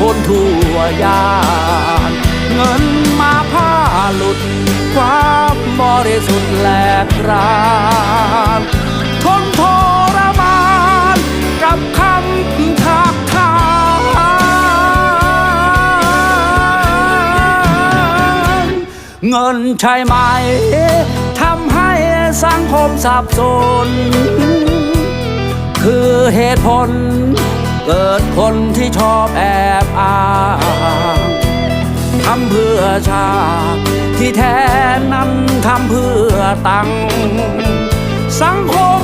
คนทั่วยานเงินมาผ้าหลุดความบริสุทธิ์แหลกรานทนทรมานกับคำทักทานเงินใช่ไหมทำให้สังคมสับสน คือเหตุผล กิดคนที่ชอบแอบอ้างทำเพื่อชาติที่แท้นั้นทำเพื่อตังสังคม